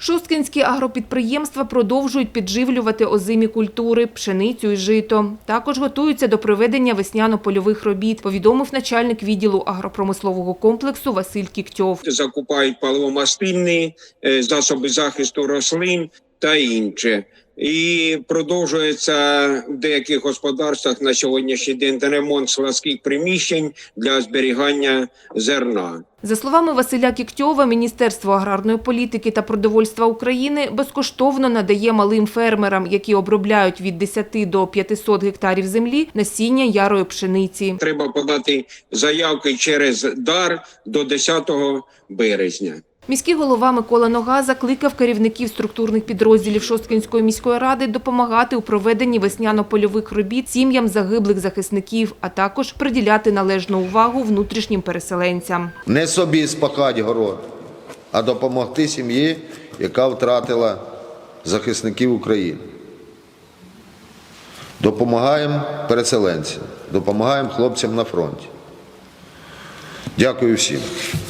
Шосткинські агропідприємства продовжують підживлювати озимі культури, пшеницю і жито. Також готуються до проведення весняно-польових робіт, повідомив начальник відділу агропромислового комплексу Василь Кіктьов. закупають паливомастильні е, засоби захисту рослин та інше. І продовжується в деяких господарствах на сьогоднішній день ремонт складських приміщень для зберігання зерна. За словами Василя Кіктьова, Міністерство аграрної політики та продовольства України безкоштовно надає малим фермерам, які обробляють від 10 до 500 гектарів землі, насіння ярої пшениці. Треба подати заявки через дар до 10 березня. Міський голова Микола Нога закликав керівників структурних підрозділів Шосткинської міської ради допомагати у проведенні весняно-польових робіт сім'ям загиблих захисників, а також приділяти належну увагу внутрішнім переселенцям. Не собі спахати город, а допомогти сім'ї, яка втратила захисників України. Допомагаємо переселенцям, допомагаємо хлопцям на фронті. Дякую всім.